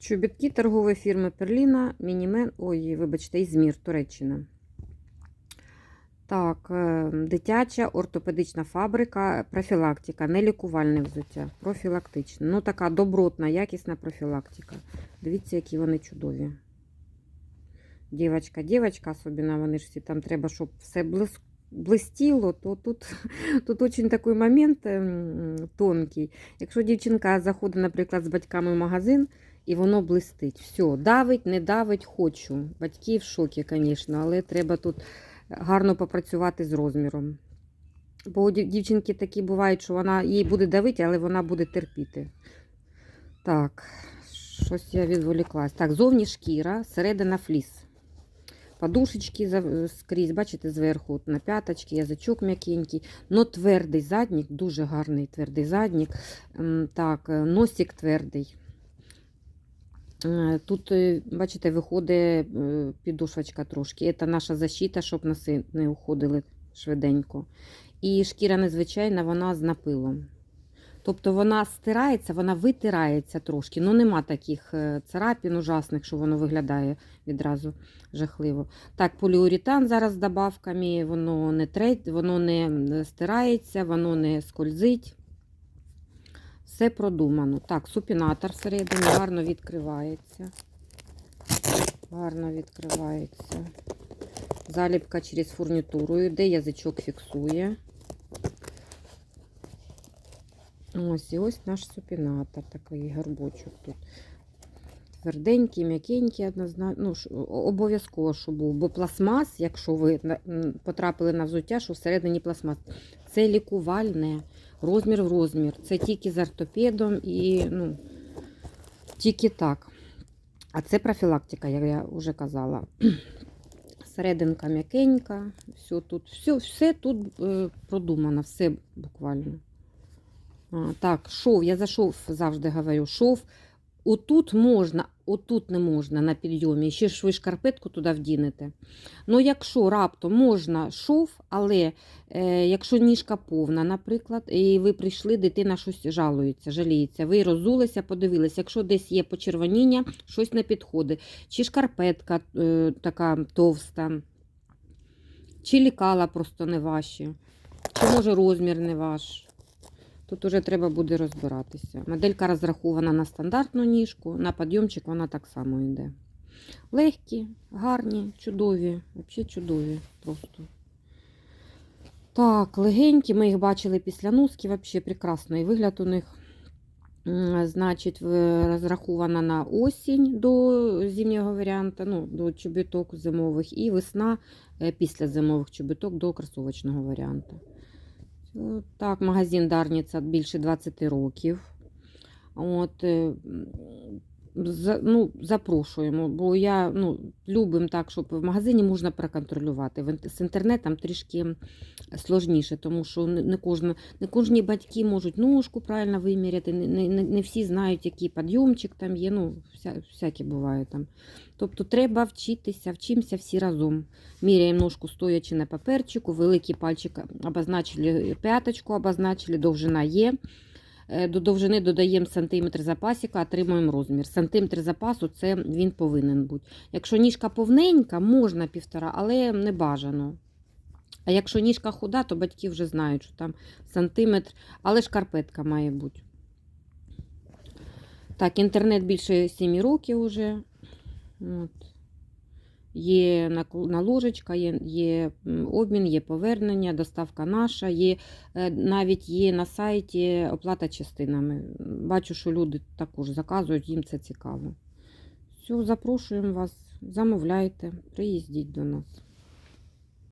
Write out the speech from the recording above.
Чобітки торгової фірми Перліна, Мінімен, ой, вибачте, Ізмір, Туреччина. Так, е, дитяча ортопедична фабрика, профілактика, не лікувальне взуття, профілактичне. Ну, така добротна, якісна профілактика. Дивіться, які вони чудові. Дівочка, дівочка, особливо вони ж всі там треба, щоб все блис... блистіло, то тут, тут дуже такий момент ем, тонкий. Якщо дівчинка заходить, наприклад, з батьками в магазин, і воно блистить. Все, давить, не давить, хочу. Батьки в шокі, звісно, але треба тут гарно попрацювати з розміром. Бо дівчинки такі бувають, що вона їй буде давити, але вона буде терпіти. Так, щось я відволіклась. Так, зовні шкіра, середина фліс. Подушечки скрізь, бачите, зверху на п'яточки, язичок м'якенький, но твердий заднік, дуже гарний твердий заднік. Так, носик твердий. Е, Тут, е, бачите, виходить е, підошвочка трошки. Це наша защита, щоб носи не уходили швиденько. І шкіра незвичайна, вона з напилом. Тобто вона стирається, вона витирається трошки. Ну нема таких царапін ужасних, що воно виглядає відразу жахливо. Так, поліуретан зараз з добавками, воно не треть, воно не стирається, воно не скользить. Все продумано. Так, супінатор всередині гарно відкривається. Гарно відкривається. Заліпка через фурнітуру йде, язичок фіксує. Ось і ось наш супінатор, такий горбочок тут. Тверденький, м'якенький, однозначно. Ну, обов'язково, щоб був. Бо пластмас, якщо ви потрапили на взуття, що всередині пластмас, це лікувальне, розмір в розмір. Це тільки з ортопедом і ну, тільки так. А це профілактика, як я вже казала. Серединка м'якенька, все тут, все, все тут продумано, все буквально. А, так, шов, я за шов завжди говорю, шов отут можна, отут не можна на підйомі, ще ж ви шкарпетку туди вдінете. Ну, якщо раптом можна шов, але е, якщо ніжка повна, наприклад, і ви прийшли, дитина щось жалується, жаліється, ви розулися, подивилися, якщо десь є почервоніння, щось не підходить, чи шкарпетка е, така товста, чи лікала просто не ваші, чи може розмір не ваш. Тут уже треба буде розбиратися. Моделька розрахована на стандартну ніжку, на підйомчик вона так само йде. Легкі, гарні, чудові, взагалі чудові просто. Так, легенькі, ми їх бачили після носки, взагалі прекрасний вигляд у них. Значить, розрахована на осінь до зимнього варіанту, ну, до чобіток зимових, і весна е, після зимових чобіток до кросовочного варіанту. Е, Так, магазин Дарніца більше 20 років. От, е, ну, запрошуємо, бо я ну, любим так, щоб в магазині можна проконтролювати. З інтернетом трішки сложніше, тому що не, кожна, не кожні батьки можуть ножку правильно виміряти, не, не- не всі знають, який підйомчик там є, ну, вся, всяке буває там. Тобто треба вчитися, вчимося всі разом. Міряємо ножку стоячи на паперчику, великий пальчик обозначили п'яточку, обозначили, довжина є. Е, До довжини додаємо сантиметр запасіка, отримуємо розмір. Сантиметр запасу це він повинен бути. Якщо ніжка повненька, можна півтора, але не бажано. А якщо ніжка худа, то батьки вже знають, що там сантиметр, але шкарпетка має бути. Так, інтернет більше 7 років уже. От. Є наложечка, є, є обмін, є повернення, доставка наша, є, е, навіть є на сайті оплата частинами. Бачу, що люди також заказують, їм це цікаво. Все, запрошуємо вас, замовляйте, приїздіть до нас.